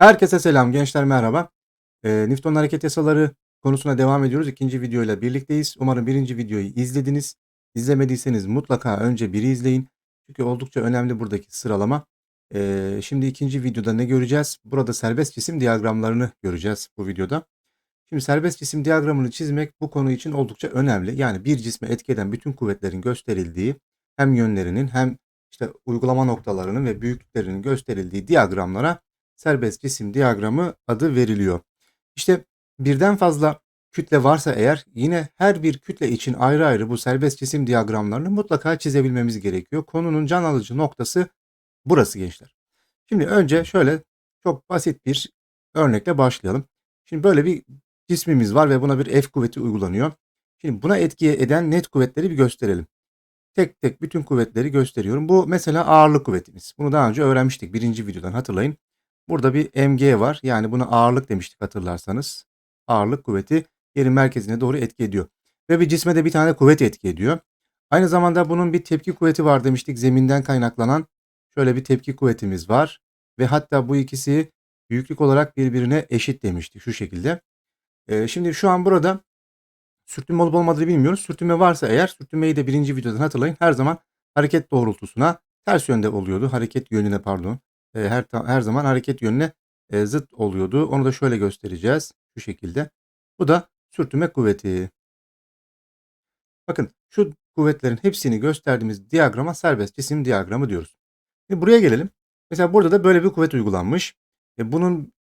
Herkese selam gençler merhaba. Eee, Newton'un hareket yasaları konusuna devam ediyoruz. İkinci videoyla birlikteyiz. Umarım birinci videoyu izlediniz. İzlemediyseniz mutlaka önce biri izleyin. Çünkü oldukça önemli buradaki sıralama. Eee, şimdi ikinci videoda ne göreceğiz? Burada serbest cisim diyagramlarını göreceğiz bu videoda. Şimdi serbest cisim diyagramını çizmek bu konu için oldukça önemli. Yani bir cisme etki eden bütün kuvvetlerin gösterildiği hem yönlerinin hem işte uygulama noktalarının ve büyüklüklerinin gösterildiği diyagramlara serbest cisim diyagramı adı veriliyor. İşte birden fazla kütle varsa eğer yine her bir kütle için ayrı ayrı bu serbest cisim diyagramlarını mutlaka çizebilmemiz gerekiyor. Konunun can alıcı noktası burası gençler. Şimdi önce şöyle çok basit bir örnekle başlayalım. Şimdi böyle bir cismimiz var ve buna bir F kuvveti uygulanıyor. Şimdi buna etki eden net kuvvetleri bir gösterelim. Tek tek bütün kuvvetleri gösteriyorum. Bu mesela ağırlık kuvvetimiz. Bunu daha önce öğrenmiştik birinci videodan hatırlayın. Burada bir mg var. Yani buna ağırlık demiştik hatırlarsanız. Ağırlık kuvveti yerin merkezine doğru etki ediyor. Ve bir cisme de bir tane kuvvet etki ediyor. Aynı zamanda bunun bir tepki kuvveti var demiştik. Zeminden kaynaklanan şöyle bir tepki kuvvetimiz var. Ve hatta bu ikisi büyüklük olarak birbirine eşit demiştik şu şekilde. Ee, şimdi şu an burada sürtünme olup olmadığını bilmiyoruz. Sürtünme varsa eğer sürtünmeyi de birinci videodan hatırlayın. Her zaman hareket doğrultusuna ters yönde oluyordu. Hareket yönüne pardon e, her her zaman hareket yönüne e, zıt oluyordu. Onu da şöyle göstereceğiz. Şu şekilde. Bu da sürtünme kuvveti. Bakın şu kuvvetlerin hepsini gösterdiğimiz diyagrama serbest cisim diyagramı diyoruz. Şimdi buraya gelelim. Mesela burada da böyle bir kuvvet uygulanmış. E, bunun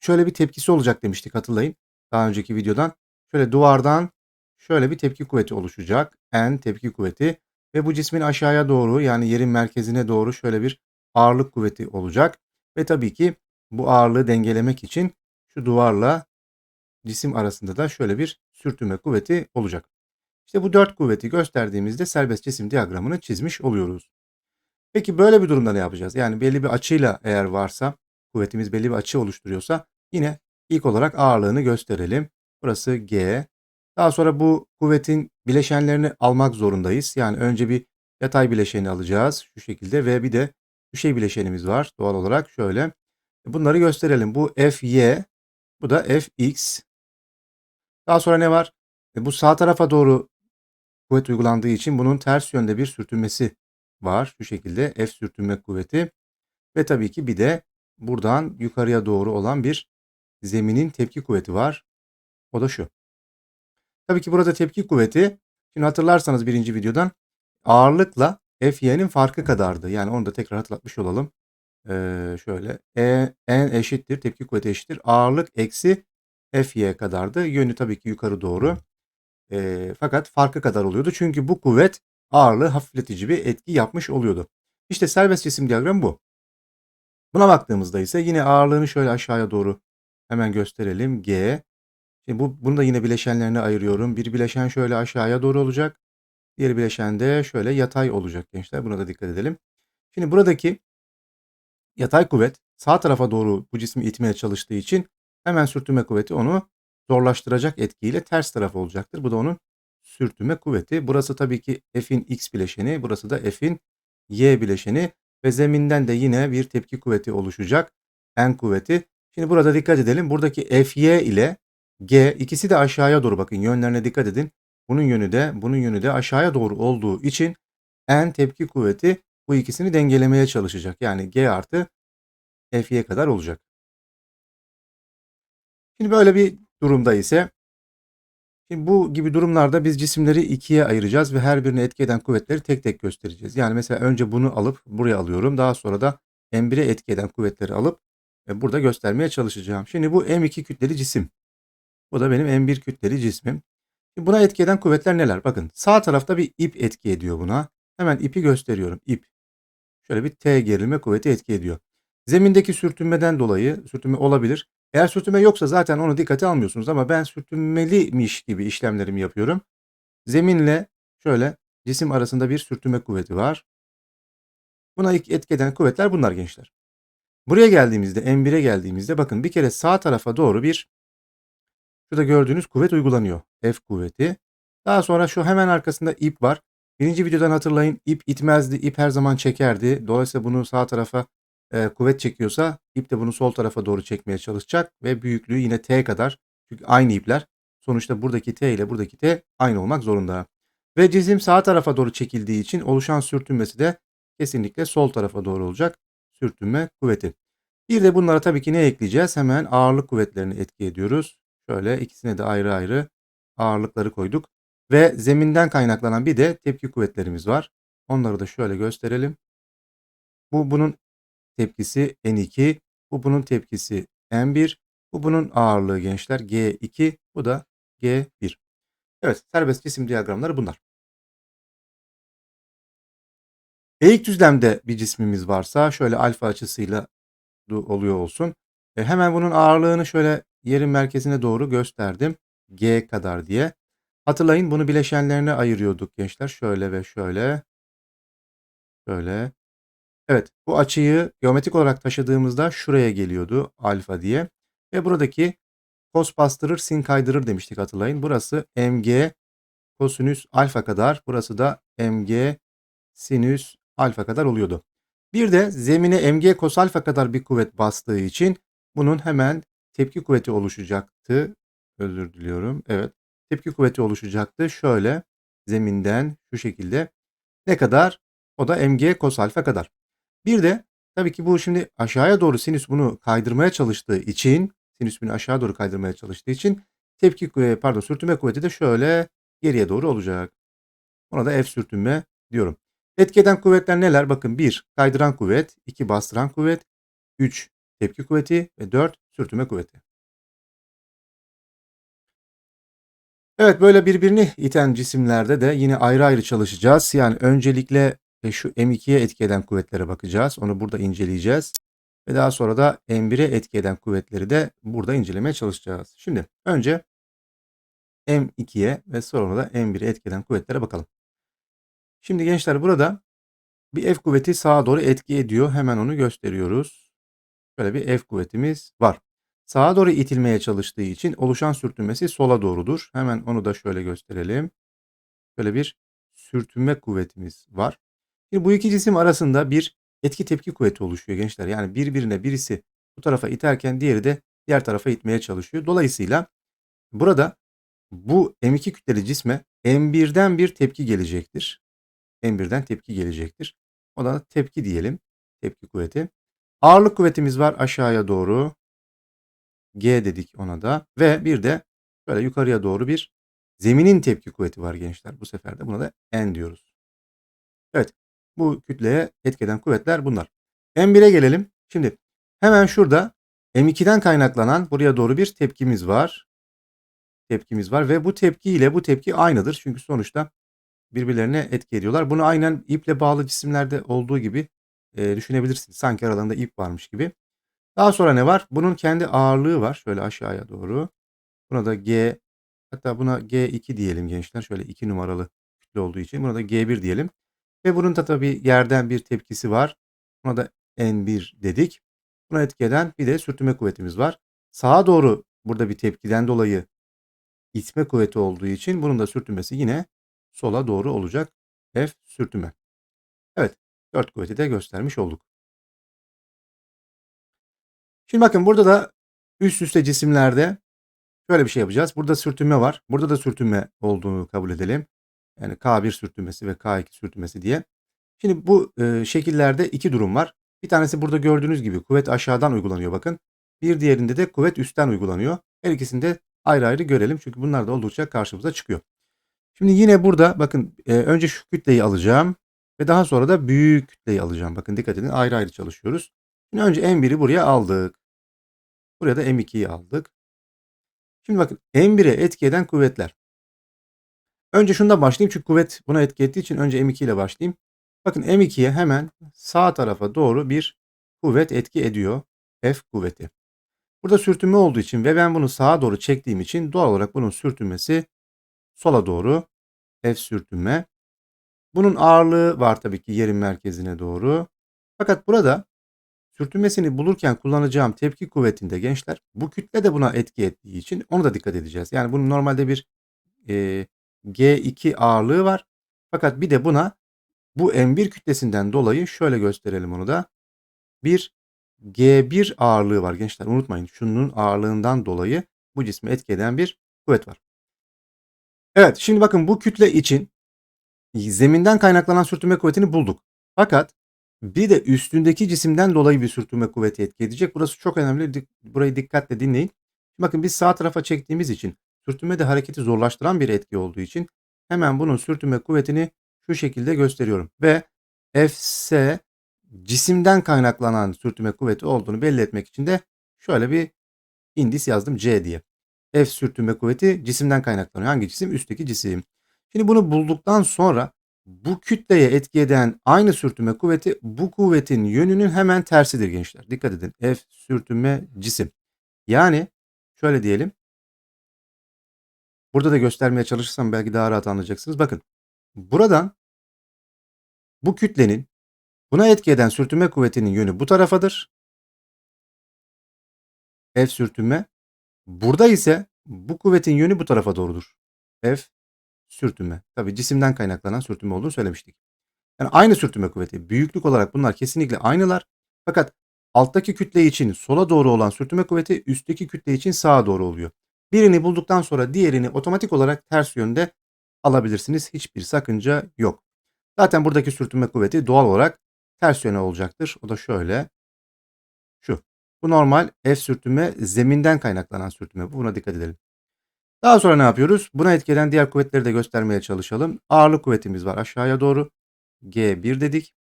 şöyle bir tepkisi olacak demiştik hatırlayın. Daha önceki videodan. Şöyle duvardan şöyle bir tepki kuvveti oluşacak. N tepki kuvveti. Ve bu cismin aşağıya doğru yani yerin merkezine doğru şöyle bir ağırlık kuvveti olacak. Ve tabii ki bu ağırlığı dengelemek için şu duvarla cisim arasında da şöyle bir sürtünme kuvveti olacak. İşte bu dört kuvveti gösterdiğimizde serbest cisim diyagramını çizmiş oluyoruz. Peki böyle bir durumda ne yapacağız? Yani belli bir açıyla eğer varsa, kuvvetimiz belli bir açı oluşturuyorsa yine ilk olarak ağırlığını gösterelim. Burası G. Daha sonra bu kuvvetin bileşenlerini almak zorundayız. Yani önce bir yatay bileşeni alacağız şu şekilde ve bir de düşey bileşenimiz var doğal olarak şöyle. Bunları gösterelim. Bu Fy, bu da Fx. Daha sonra ne var? E bu sağ tarafa doğru kuvvet uygulandığı için bunun ters yönde bir sürtünmesi var. Şu şekilde F sürtünme kuvveti. Ve tabii ki bir de buradan yukarıya doğru olan bir zeminin tepki kuvveti var. O da şu. Tabii ki burada tepki kuvveti, şimdi hatırlarsanız birinci videodan ağırlıkla Fy'nin farkı kadardı. Yani onu da tekrar hatırlatmış olalım. Ee, şöyle E, N eşittir, tepki kuvveti eşittir. Ağırlık eksi Fy kadardı. Yönü tabii ki yukarı doğru. E, fakat farkı kadar oluyordu. Çünkü bu kuvvet ağırlığı hafifletici bir etki yapmış oluyordu. İşte serbest cisim diyagramı bu. Buna baktığımızda ise yine ağırlığını şöyle aşağıya doğru hemen gösterelim. G. Şimdi bu, bunu da yine bileşenlerine ayırıyorum. Bir bileşen şöyle aşağıya doğru olacak. Diğer bileşen de şöyle yatay olacak gençler. Buna da dikkat edelim. Şimdi buradaki yatay kuvvet sağ tarafa doğru bu cismi itmeye çalıştığı için hemen sürtünme kuvveti onu zorlaştıracak etkiyle ters tarafa olacaktır. Bu da onun sürtünme kuvveti. Burası tabii ki F'in X bileşeni. Burası da F'in Y bileşeni. Ve zeminden de yine bir tepki kuvveti oluşacak. N kuvveti. Şimdi burada dikkat edelim. Buradaki Fy ile G ikisi de aşağıya doğru bakın. Yönlerine dikkat edin. Bunun yönü de bunun yönü de aşağıya doğru olduğu için N tepki kuvveti bu ikisini dengelemeye çalışacak. Yani G artı F'ye kadar olacak. Şimdi böyle bir durumda ise şimdi bu gibi durumlarda biz cisimleri ikiye ayıracağız ve her birine etki eden kuvvetleri tek tek göstereceğiz. Yani mesela önce bunu alıp buraya alıyorum. Daha sonra da M1'e etki eden kuvvetleri alıp e, burada göstermeye çalışacağım. Şimdi bu M2 kütleli cisim. Bu da benim M1 kütleli cismim. Buna etki eden kuvvetler neler? Bakın sağ tarafta bir ip etki ediyor buna. Hemen ipi gösteriyorum. İp. Şöyle bir T gerilme kuvveti etki ediyor. Zemindeki sürtünmeden dolayı sürtünme olabilir. Eğer sürtünme yoksa zaten onu dikkate almıyorsunuz ama ben sürtünmeliymiş gibi işlemlerimi yapıyorum. Zeminle şöyle cisim arasında bir sürtünme kuvveti var. Buna etki eden kuvvetler bunlar gençler. Buraya geldiğimizde M1'e geldiğimizde bakın bir kere sağ tarafa doğru bir Şurada gördüğünüz kuvvet uygulanıyor. F kuvveti. Daha sonra şu hemen arkasında ip var. Birinci videodan hatırlayın ip itmezdi. ip her zaman çekerdi. Dolayısıyla bunu sağ tarafa e, kuvvet çekiyorsa ip de bunu sol tarafa doğru çekmeye çalışacak ve büyüklüğü yine T kadar. Çünkü aynı ipler. Sonuçta buradaki T ile buradaki T aynı olmak zorunda. Ve cisim sağ tarafa doğru çekildiği için oluşan sürtünmesi de kesinlikle sol tarafa doğru olacak sürtünme kuvveti. Bir de bunlara tabii ki ne ekleyeceğiz? Hemen ağırlık kuvvetlerini etki ediyoruz. Şöyle ikisine de ayrı ayrı ağırlıkları koyduk. Ve zeminden kaynaklanan bir de tepki kuvvetlerimiz var. Onları da şöyle gösterelim. Bu bunun tepkisi N2, bu bunun tepkisi N1, bu bunun ağırlığı gençler G2, bu da G1. Evet, serbest cisim diyagramları bunlar. Eğik düzlemde bir cismimiz varsa şöyle alfa açısıyla oluyor olsun. E hemen bunun ağırlığını şöyle yerin merkezine doğru gösterdim. G kadar diye. Hatırlayın bunu bileşenlerine ayırıyorduk gençler. Şöyle ve şöyle. Şöyle. Evet bu açıyı geometrik olarak taşıdığımızda şuraya geliyordu alfa diye. Ve buradaki kos bastırır sin kaydırır demiştik hatırlayın. Burası mg kosinüs alfa kadar. Burası da mg sinüs alfa kadar oluyordu. Bir de zemine mg kos alfa kadar bir kuvvet bastığı için bunun hemen tepki kuvveti oluşacaktı. Özür diliyorum. Evet. Tepki kuvveti oluşacaktı. Şöyle zeminden şu şekilde. Ne kadar? O da mg kos alfa kadar. Bir de tabii ki bu şimdi aşağıya doğru sinüs bunu kaydırmaya çalıştığı için sinüs bunu aşağı doğru kaydırmaya çalıştığı için tepki pardon sürtünme kuvveti de şöyle geriye doğru olacak. Ona da F sürtünme diyorum. Etki eden kuvvetler neler? Bakın 1 kaydıran kuvvet, 2 bastıran kuvvet, 3 tepki kuvveti ve 4 sürtünme kuvveti. Evet böyle birbirini iten cisimlerde de yine ayrı ayrı çalışacağız. Yani öncelikle e, şu M2'ye etki eden kuvvetlere bakacağız. Onu burada inceleyeceğiz. Ve daha sonra da M1'e etki eden kuvvetleri de burada incelemeye çalışacağız. Şimdi önce M2'ye ve sonra da M1'e etki eden kuvvetlere bakalım. Şimdi gençler burada bir F kuvveti sağa doğru etki ediyor. Hemen onu gösteriyoruz. Böyle bir F kuvvetimiz var. Sağa doğru itilmeye çalıştığı için oluşan sürtünmesi sola doğrudur. Hemen onu da şöyle gösterelim. Böyle bir sürtünme kuvvetimiz var. Şimdi bu iki cisim arasında bir etki tepki kuvveti oluşuyor gençler. Yani birbirine birisi bu tarafa iterken diğeri de diğer tarafa itmeye çalışıyor. Dolayısıyla burada bu M2 kütleli cisme M1'den bir tepki gelecektir. M1'den tepki gelecektir. Ona tepki diyelim. Tepki kuvveti. Ağırlık kuvvetimiz var aşağıya doğru. G dedik ona da. Ve bir de böyle yukarıya doğru bir zeminin tepki kuvveti var gençler. Bu sefer de buna da N diyoruz. Evet. Bu kütleye etkeden kuvvetler bunlar. M1'e gelelim. Şimdi hemen şurada M2'den kaynaklanan buraya doğru bir tepkimiz var. Tepkimiz var ve bu tepki ile bu tepki aynıdır. Çünkü sonuçta birbirlerine etki ediyorlar. Bunu aynen iple bağlı cisimlerde olduğu gibi e, düşünebilirsiniz. Sanki aralarında ip varmış gibi. Daha sonra ne var? Bunun kendi ağırlığı var. Şöyle aşağıya doğru. Buna da G hatta buna G2 diyelim gençler. Şöyle 2 numaralı kütle olduğu için buna da G1 diyelim. Ve bunun da tabii yerden bir tepkisi var. Buna da N1 dedik. Buna etki bir de sürtünme kuvvetimiz var. Sağa doğru burada bir tepkiden dolayı itme kuvveti olduğu için bunun da sürtünmesi yine sola doğru olacak. F sürtünme. Evet. 4 kuvveti de göstermiş olduk. Şimdi bakın burada da üst üste cisimlerde şöyle bir şey yapacağız. Burada sürtünme var. Burada da sürtünme olduğunu kabul edelim. Yani K1 sürtünmesi ve K2 sürtünmesi diye. Şimdi bu e, şekillerde iki durum var. Bir tanesi burada gördüğünüz gibi kuvvet aşağıdan uygulanıyor bakın. Bir diğerinde de kuvvet üstten uygulanıyor. Her ikisini de ayrı ayrı görelim. Çünkü bunlar da oldukça karşımıza çıkıyor. Şimdi yine burada bakın e, önce şu kütleyi alacağım. Ve daha sonra da büyük kütleyi alacağım. Bakın dikkat edin ayrı ayrı çalışıyoruz. Şimdi önce M1'i buraya aldık. Buraya da M2'yi aldık. Şimdi bakın M1'e etki eden kuvvetler. Önce şundan başlayayım çünkü kuvvet buna etki ettiği için önce M2 ile başlayayım. Bakın M2'ye hemen sağ tarafa doğru bir kuvvet etki ediyor. F kuvveti. Burada sürtünme olduğu için ve ben bunu sağa doğru çektiğim için doğal olarak bunun sürtünmesi sola doğru. F sürtünme. Bunun ağırlığı var tabii ki yerin merkezine doğru. Fakat burada sürtünmesini bulurken kullanacağım tepki kuvvetinde gençler bu kütle de buna etki ettiği için onu da dikkat edeceğiz. Yani bunun normalde bir e, G2 ağırlığı var. Fakat bir de buna bu M1 kütlesinden dolayı şöyle gösterelim onu da. Bir G1 ağırlığı var gençler. Unutmayın şunun ağırlığından dolayı bu cismi etki eden bir kuvvet var. Evet şimdi bakın bu kütle için zeminden kaynaklanan sürtünme kuvvetini bulduk. Fakat bir de üstündeki cisimden dolayı bir sürtünme kuvveti etki edecek. Burası çok önemli. Burayı dikkatle dinleyin. Bakın biz sağ tarafa çektiğimiz için sürtünme de hareketi zorlaştıran bir etki olduğu için hemen bunun sürtünme kuvvetini şu şekilde gösteriyorum. Ve Fs cisimden kaynaklanan sürtünme kuvveti olduğunu belli etmek için de şöyle bir indis yazdım C diye. F sürtünme kuvveti cisimden kaynaklanıyor. Hangi cisim? Üstteki cisim. Şimdi bunu bulduktan sonra bu kütleye etki eden aynı sürtünme kuvveti bu kuvvetin yönünün hemen tersidir gençler. Dikkat edin. F sürtünme cisim. Yani şöyle diyelim. Burada da göstermeye çalışırsam belki daha rahat anlayacaksınız. Bakın. Buradan bu kütlenin buna etki eden sürtünme kuvvetinin yönü bu tarafadır. F sürtünme. Burada ise bu kuvvetin yönü bu tarafa doğrudur. F sürtünme. Tabii cisimden kaynaklanan sürtünme olduğunu söylemiştik. Yani aynı sürtünme kuvveti. Büyüklük olarak bunlar kesinlikle aynılar. Fakat alttaki kütle için sola doğru olan sürtünme kuvveti üstteki kütle için sağa doğru oluyor. Birini bulduktan sonra diğerini otomatik olarak ters yönde alabilirsiniz. Hiçbir sakınca yok. Zaten buradaki sürtünme kuvveti doğal olarak ters yöne olacaktır. O da şöyle. Şu. Bu normal F sürtünme zeminden kaynaklanan sürtünme. Buna dikkat edelim. Daha sonra ne yapıyoruz? Buna etki eden diğer kuvvetleri de göstermeye çalışalım. Ağırlık kuvvetimiz var aşağıya doğru. G1 dedik.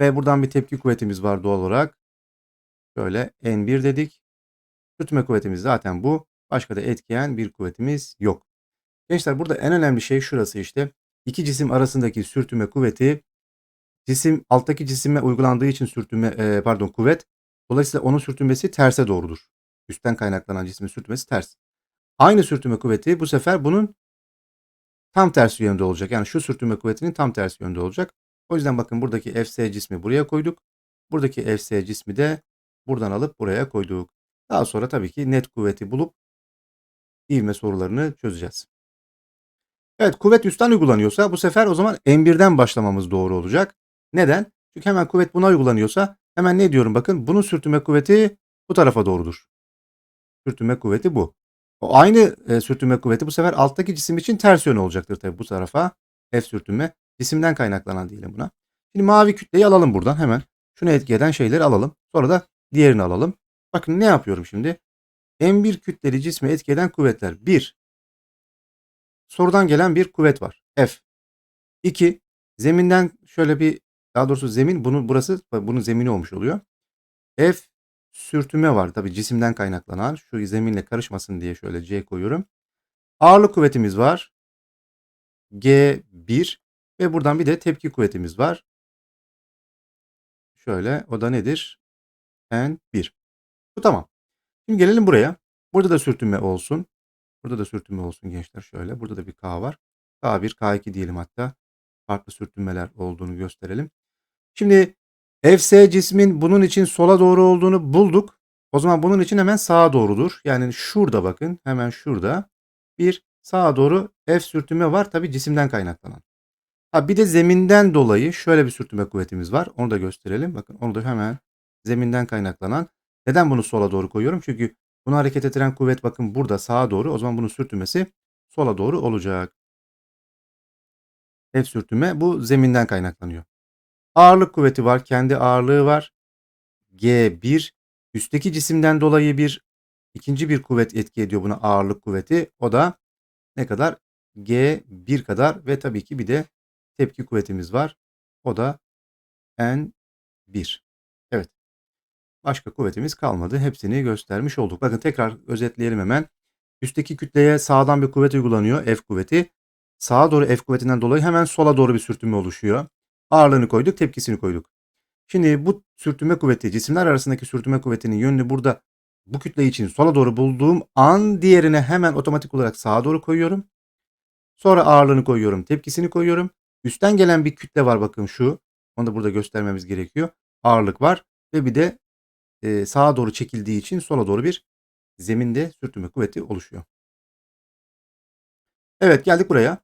Ve buradan bir tepki kuvvetimiz var doğal olarak. Şöyle N1 dedik. Sürtünme kuvvetimiz zaten bu. Başka da etkileyen bir kuvvetimiz yok. Gençler burada en önemli şey şurası işte. İki cisim arasındaki sürtünme kuvveti cisim alttaki cisime uygulandığı için sürtünme e, pardon kuvvet dolayısıyla onun sürtünmesi terse doğrudur. Üstten kaynaklanan cismin sürtünmesi ters. Aynı sürtünme kuvveti bu sefer bunun tam tersi yönde olacak. Yani şu sürtünme kuvvetinin tam tersi yönde olacak. O yüzden bakın buradaki Fs cismi buraya koyduk. Buradaki Fs cismi de buradan alıp buraya koyduk. Daha sonra tabii ki net kuvveti bulup ivme sorularını çözeceğiz. Evet kuvvet üstten uygulanıyorsa bu sefer o zaman M1'den başlamamız doğru olacak. Neden? Çünkü hemen kuvvet buna uygulanıyorsa hemen ne diyorum bakın bunun sürtünme kuvveti bu tarafa doğrudur. Sürtünme kuvveti bu. O aynı e, sürtünme kuvveti bu sefer alttaki cisim için ters yön olacaktır tabii bu tarafa. F sürtünme cisimden kaynaklanan diyelim buna. Şimdi mavi kütleyi alalım buradan hemen. Şunu etki eden şeyleri alalım. Sonra da diğerini alalım. Bakın ne yapıyorum şimdi? M1 kütleli cismi etki eden kuvvetler. 1. Sorudan gelen bir kuvvet var. F. 2. Zeminden şöyle bir daha doğrusu zemin bunun burası bunun zemini olmuş oluyor. F sürtünme var. Tabi cisimden kaynaklanan. Şu zeminle karışmasın diye şöyle C koyuyorum. Ağırlık kuvvetimiz var. G1 ve buradan bir de tepki kuvvetimiz var. Şöyle o da nedir? N1. Bu tamam. Şimdi gelelim buraya. Burada da sürtünme olsun. Burada da sürtünme olsun gençler şöyle. Burada da bir K var. K1, K2 diyelim hatta. Farklı sürtünmeler olduğunu gösterelim. Şimdi Fs cismin bunun için sola doğru olduğunu bulduk. O zaman bunun için hemen sağa doğrudur. Yani şurada bakın hemen şurada bir sağa doğru F sürtünme var. Tabi cisimden kaynaklanan. Ha, bir de zeminden dolayı şöyle bir sürtünme kuvvetimiz var. Onu da gösterelim. Bakın onu da hemen zeminden kaynaklanan. Neden bunu sola doğru koyuyorum? Çünkü bunu hareket ettiren kuvvet bakın burada sağa doğru. O zaman bunun sürtünmesi sola doğru olacak. F sürtünme bu zeminden kaynaklanıyor. Ağırlık kuvveti var. Kendi ağırlığı var. G1 üstteki cisimden dolayı bir ikinci bir kuvvet etki ediyor buna ağırlık kuvveti. O da ne kadar? G1 kadar ve tabii ki bir de tepki kuvvetimiz var. O da N1. Evet. Başka kuvvetimiz kalmadı. Hepsini göstermiş olduk. Bakın tekrar özetleyelim hemen. Üstteki kütleye sağdan bir kuvvet uygulanıyor. F kuvveti. Sağa doğru F kuvvetinden dolayı hemen sola doğru bir sürtünme oluşuyor. Ağırlığını koyduk, tepkisini koyduk. Şimdi bu sürtünme kuvveti, cisimler arasındaki sürtünme kuvvetinin yönünü burada bu kütle için sola doğru bulduğum an diğerine hemen otomatik olarak sağa doğru koyuyorum. Sonra ağırlığını koyuyorum, tepkisini koyuyorum. Üstten gelen bir kütle var bakın şu. Onu da burada göstermemiz gerekiyor. Ağırlık var ve bir de e, sağa doğru çekildiği için sola doğru bir zeminde sürtünme kuvveti oluşuyor. Evet geldik buraya.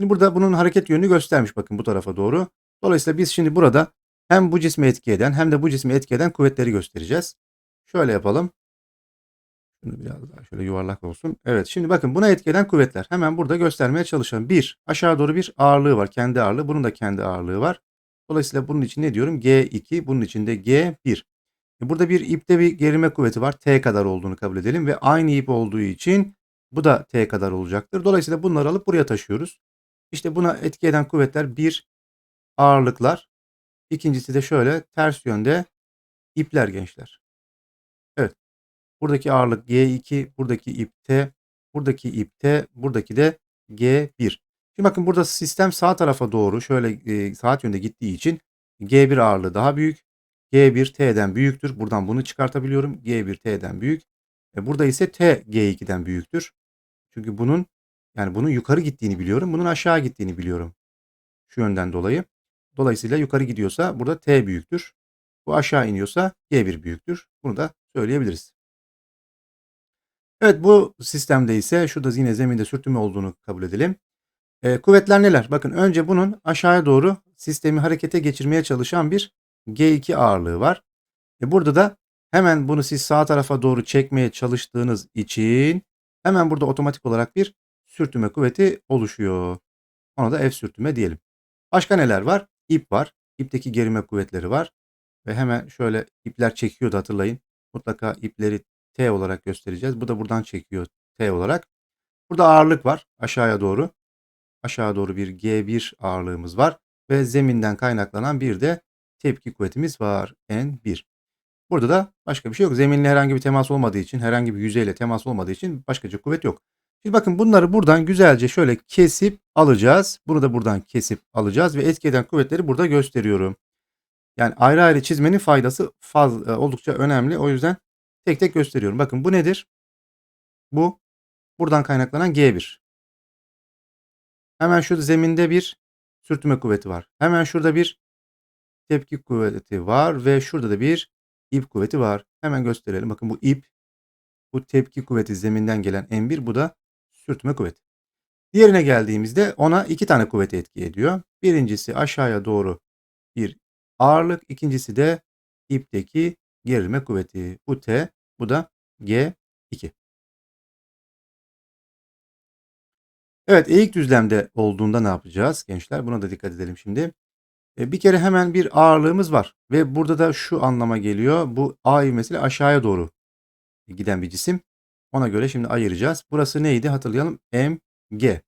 Şimdi burada bunun hareket yönünü göstermiş bakın bu tarafa doğru. Dolayısıyla biz şimdi burada hem bu cismi etki eden hem de bu cismi etki eden kuvvetleri göstereceğiz. Şöyle yapalım. Şunu biraz daha şöyle yuvarlak olsun. Evet şimdi bakın buna etki eden kuvvetler. Hemen burada göstermeye çalışalım. Bir aşağı doğru bir ağırlığı var. Kendi ağırlığı. Bunun da kendi ağırlığı var. Dolayısıyla bunun için ne diyorum? G2 bunun için de G1. E, burada bir ipte bir gerilme kuvveti var. T kadar olduğunu kabul edelim ve aynı ip olduğu için bu da T kadar olacaktır. Dolayısıyla bunları alıp buraya taşıyoruz. İşte buna etki eden kuvvetler bir ağırlıklar. İkincisi de şöyle ters yönde ipler gençler. Evet. Buradaki ağırlık G2, buradaki ip T, buradaki ip T, buradaki de G1. Şimdi bakın burada sistem sağ tarafa doğru şöyle e, saat yönde gittiği için G1 ağırlığı daha büyük. G1 T'den büyüktür. Buradan bunu çıkartabiliyorum. G1 T'den büyük. E, burada ise T G2'den büyüktür. Çünkü bunun yani bunun yukarı gittiğini biliyorum. Bunun aşağı gittiğini biliyorum. Şu yönden dolayı. Dolayısıyla yukarı gidiyorsa burada T büyüktür. Bu aşağı iniyorsa G1 büyüktür. Bunu da söyleyebiliriz. Evet bu sistemde ise şurada yine zeminde sürtünme olduğunu kabul edelim. E, kuvvetler neler? Bakın önce bunun aşağıya doğru sistemi harekete geçirmeye çalışan bir G2 ağırlığı var. E, burada da hemen bunu siz sağ tarafa doğru çekmeye çalıştığınız için hemen burada otomatik olarak bir sürtünme kuvveti oluşuyor. Ona da F sürtünme diyelim. Başka neler var? İp var. İpteki gerilme kuvvetleri var. Ve hemen şöyle ipler çekiyordu hatırlayın. Mutlaka ipleri T olarak göstereceğiz. Bu da buradan çekiyor T olarak. Burada ağırlık var aşağıya doğru. Aşağı doğru bir G1 ağırlığımız var. Ve zeminden kaynaklanan bir de tepki kuvvetimiz var. N1. Burada da başka bir şey yok. Zeminle herhangi bir temas olmadığı için, herhangi bir yüzeyle temas olmadığı için başkaca kuvvet yok. Şimdi bakın bunları buradan güzelce şöyle kesip alacağız. Bunu da buradan kesip alacağız ve etki eden kuvvetleri burada gösteriyorum. Yani ayrı ayrı çizmenin faydası fazla, e, oldukça önemli. O yüzden tek tek gösteriyorum. Bakın bu nedir? Bu buradan kaynaklanan G1. Hemen şurada zeminde bir sürtünme kuvveti var. Hemen şurada bir tepki kuvveti var ve şurada da bir ip kuvveti var. Hemen gösterelim. Bakın bu ip, bu tepki kuvveti zeminden gelen M1, bu da sürtünme kuvveti. Diğerine geldiğimizde ona iki tane kuvvet etki ediyor. Birincisi aşağıya doğru bir ağırlık, ikincisi de ipteki gerilme kuvveti. Bu T, bu da G2. Evet, eğik düzlemde olduğunda ne yapacağız gençler? Buna da dikkat edelim şimdi. E, bir kere hemen bir ağırlığımız var ve burada da şu anlama geliyor. Bu A ivmesiyle aşağıya doğru giden bir cisim. Ona göre şimdi ayıracağız. Burası neydi hatırlayalım. MG.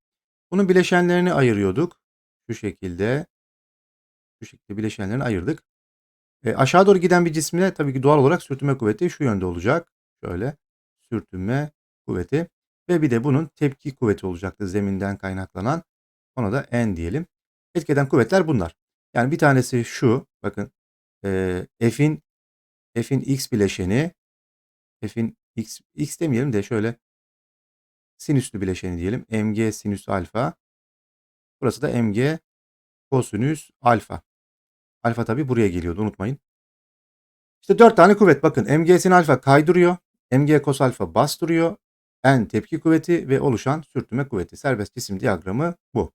Bunun bileşenlerini ayırıyorduk. Şu şekilde. Şu şekilde bileşenlerini ayırdık. E, aşağı doğru giden bir cismine tabii ki doğal olarak sürtünme kuvveti şu yönde olacak. Şöyle sürtünme kuvveti ve bir de bunun tepki kuvveti olacaktı zeminden kaynaklanan. Ona da N diyelim. Etkeden kuvvetler bunlar. Yani bir tanesi şu bakın e, F'in F'in X bileşeni F'in X, X demeyelim de şöyle sinüslü bileşeni diyelim. Mg sinüs alfa. Burası da Mg kosinüs alfa. Alfa tabi buraya geliyordu unutmayın. İşte dört tane kuvvet bakın. Mg sin alfa kaydırıyor. Mg kos alfa bastırıyor. N tepki kuvveti ve oluşan sürtünme kuvveti. Serbest cisim diyagramı bu.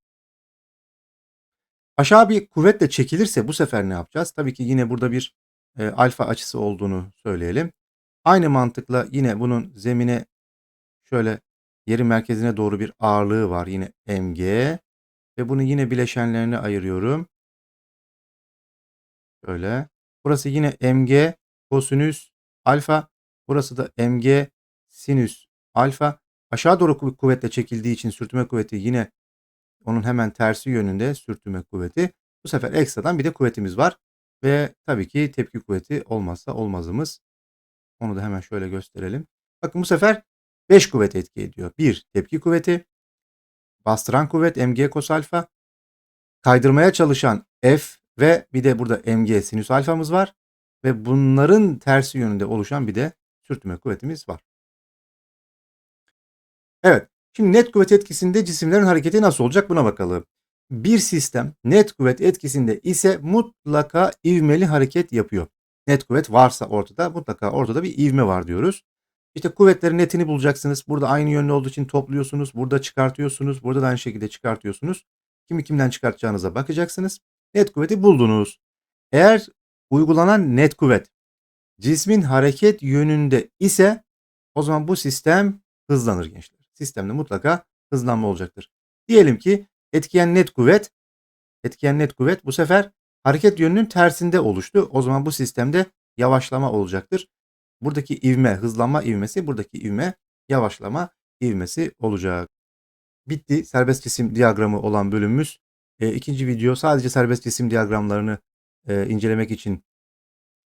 Aşağı bir kuvvetle çekilirse bu sefer ne yapacağız? Tabii ki yine burada bir e, alfa açısı olduğunu söyleyelim. Aynı mantıkla yine bunun zemine şöyle yerin merkezine doğru bir ağırlığı var. Yine mg ve bunu yine bileşenlerine ayırıyorum. Şöyle. Burası yine mg kosinüs alfa. Burası da mg sinüs alfa. Aşağı doğru kuvvetle çekildiği için sürtünme kuvveti yine onun hemen tersi yönünde sürtünme kuvveti. Bu sefer ekstradan bir de kuvvetimiz var. Ve tabii ki tepki kuvveti olmazsa olmazımız. Onu da hemen şöyle gösterelim. Bakın bu sefer 5 kuvvet etki ediyor. 1 tepki kuvveti, bastıran kuvvet mg kos alfa, kaydırmaya çalışan f ve bir de burada mg sinüs alfamız var. Ve bunların tersi yönünde oluşan bir de sürtünme kuvvetimiz var. Evet. Şimdi net kuvvet etkisinde cisimlerin hareketi nasıl olacak buna bakalım. Bir sistem net kuvvet etkisinde ise mutlaka ivmeli hareket yapıyor. Net kuvvet varsa ortada mutlaka ortada bir ivme var diyoruz. İşte kuvvetlerin netini bulacaksınız. Burada aynı yönlü olduğu için topluyorsunuz. Burada çıkartıyorsunuz. Burada da aynı şekilde çıkartıyorsunuz. Kimi kimden çıkartacağınıza bakacaksınız. Net kuvveti buldunuz. Eğer uygulanan net kuvvet cismin hareket yönünde ise o zaman bu sistem hızlanır gençler. Sistemde mutlaka hızlanma olacaktır. Diyelim ki etkiyen net kuvvet etkiyen net kuvvet bu sefer hareket yönünün tersinde oluştu. O zaman bu sistemde yavaşlama olacaktır. Buradaki ivme, hızlanma ivmesi, buradaki ivme yavaşlama ivmesi olacak. Bitti. Serbest cisim diyagramı olan bölümümüz. E, ikinci video sadece serbest cisim diyagramlarını e, incelemek için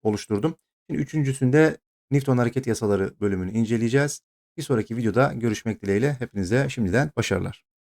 oluşturdum. Şimdi üçüncüsünde Newton hareket yasaları bölümünü inceleyeceğiz. Bir sonraki videoda görüşmek dileğiyle hepinize şimdiden başarılar.